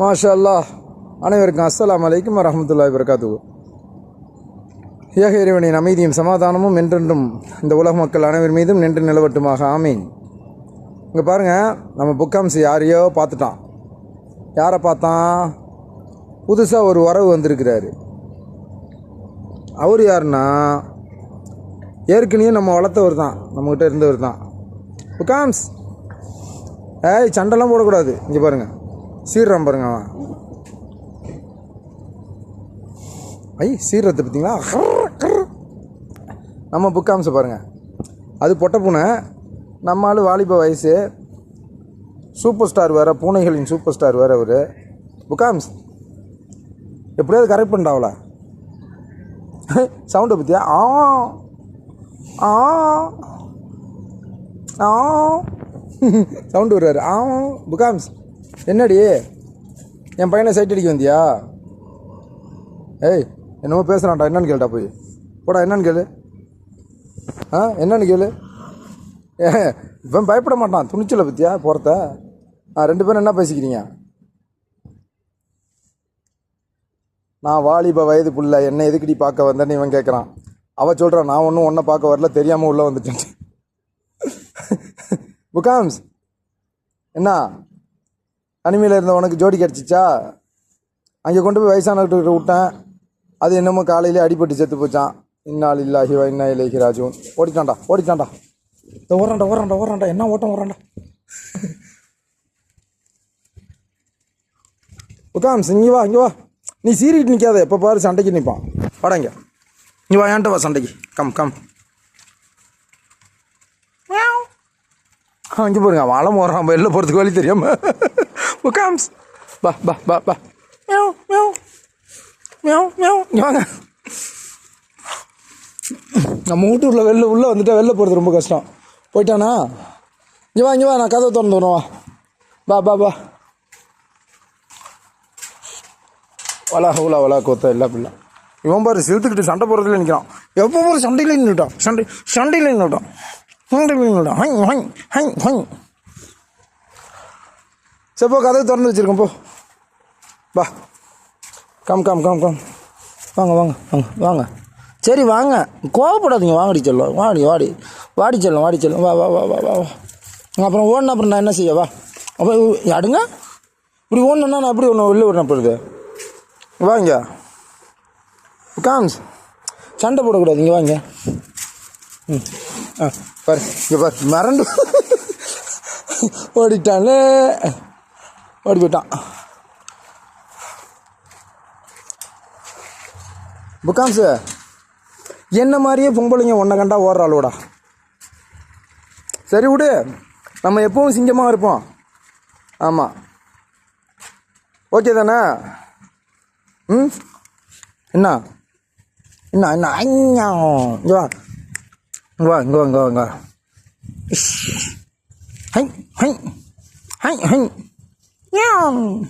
மாஷா அல்லாஹ் அனைவருக்கும் அஸ்லாம் அலைக்கும் ரஹமத்துல்லா வரகாத்துஹு ஏக இறைவனின் அமைதியும் சமாதானமும் என்றென்றும் இந்த உலக மக்கள் அனைவர் மீதும் நின்று நிலவட்டுமாக. ஆமீன். இங்கே பாருங்கள் நம்ம புக்காம்ஸ் யாரையோ பார்த்துட்டான். யாரை பார்த்தான்? புதுசாக ஒரு வரவு வந்திருக்கிறாரு. அவர் யாருன்னா? ஏற்கனவே நம்ம வளர்த்தவர் தான் நம்மக்கிட்ட இருந்தவர் தான். புக்காம்ஸ். ஏய் சண்டைலாம் போடக்கூடாது. இங்கே பாருங்கள் சீர்றான் பாருங்க அவன். ஐ சீர்றது பார்த்தீங்களா நம்ம புக்காம்ஸை பாருங்க. அது பொட்ட பூனை. நம்ம ஆள் வாலிப வயசு. சூப்பர் ஸ்டார் வேறு பூனைகளின் சூப்பர் ஸ்டார் வேறு அவர். புக்காம்ஸ் எப்படியாவது கரெக்ட் பண்ணிட்டாவல சவுண்டை பற்றியா ஆ ஆ ஆ. சவுண்டு வருவார். ஆ புக்காம்ஸ் என்னடி? என் பையனை சைட் அடிக்க வந்தியா? ஏய் என்னமோ பேசுகிறான்டா என்னன்னு கேளுடா போய். போடா என்னன்னு கேளு. ஆ என்னன்னு கேளு. ஏ இவன் பயப்பட மாட்டான் துணிச்சலை பற்றியா போகிறத ஆ ரெண்டு பேரும் என்ன பேசிக்கிறீங்க? நான் வாலிப வயது புள்ள என்ன எதுக்குடி பார்க்க வந்தேன்னு இவன் கேட்குறான் அவள் சொல்கிறான் நான் ஒன்றும் ஒன்றை பார்க்க வரல தெரியாமல் உள்ளே வந்துட்டேன் புகாம்ஸ் என்ன? அனிமையில் இருந்த உனக்கு ஜோடி கிடச்சிச்சா? அங்கே கொண்டு போய் வயசானவர்கிட்ட விட்டேன். அது என்னமோ காலையிலே அடிபட்டு செத்து போச்சான் இன்னால் இல்லாஹி இன்னா இலைஹி ராஜுன் ஓடிட்டான்டா ஓடிட்டான்டா. இந்த ஓடுறான்டா ஓடுறான்டா ஓடுறான்டா. என்ன ஓட்டம் ஓடுறான்டா. புகாம்ஸ் இங்கே வா இங்கே வா. நீ சீறிட்டு நிற்காத எப்போ பாரு சண்டைக்கு நிற்பான் வாடா இங்கே. இங்கே வா ஏன்ட்ட வா சண்டைக்கு? கம் கம் அங்கே பாருங்க அவன் அலம் ஓடுறான் வெளில போகிறதுக்கு வழி தெரியாம. புகாம்ஸ் பா பா பா பா ba. Meow, meow. Meow, meow. வாங்க. நம்ம வீட்டுக்குள்ள வெளில உள்ளே வந்துட்டா வெளில போகிறது ரொம்ப கஷ்டம். போயிட்டானா? இங்கே வா இங்கே வா நான் கதவை திறந்து வரணும் வா. பா பா பா. வலா ஹவுலா வலா கோத்த எல்லா பிள்ளை. இவன் பாரு சிறுத்துக்கிட்டு சண்டை போடுறதுல நிற்கிறான் எப்போ போகிற சண்டையில் நின்றுட்டான் சண்டை சண்டையில் நின்றுட்டான் சண்டையில் நின்றுட்டான் ஹை ஹை ஹை ஹை சரி போ கதவு திறந்து வச்சுருக்கோம் போ. வா. கம் கம் கம் கம் வாங்க வாங்க வாங்க வாங்க. சரி வாங்க. கோவப்படாதீங்க. வாங்கடி செல்லும். வாடி வாடி. வாடி செல்லும் வாடி செல்லும். வா வா வா வா வா வா. அப்புறம் ஓடணும் அப்புறம் நான் என்ன செய்ய? வா. அப்போ அடுங்க. இப்படி ஓடணுன்னா நான் எப்படி ஒன்று வெளில விடணும் போடுது வாங்க காம்ஸ் சண்டை போடக்கூடாது இங்கே வாங்க ம். ஆ பாரு. இங்கே பாரு. மறந்து. ஓடிட்டான்ல ஓடி போயிட்டான். புக்காம்ஸு என்ன மாதிரியே பொம்பளைங்க ஒன்றை கண்டா ஓடுற ஓடுறாளோடா சரி விடு நம்ம எப்பவும் சிங்கமாக இருப்போம். ஆமாம் ஓகே தானே? ம்? என்ன? என்ன என்ன ஐயா இங்கே வா. இங்கே வா இங்கே வா இங்கே வா இங்கே வா. Hi hi. Hi hi. Мяу!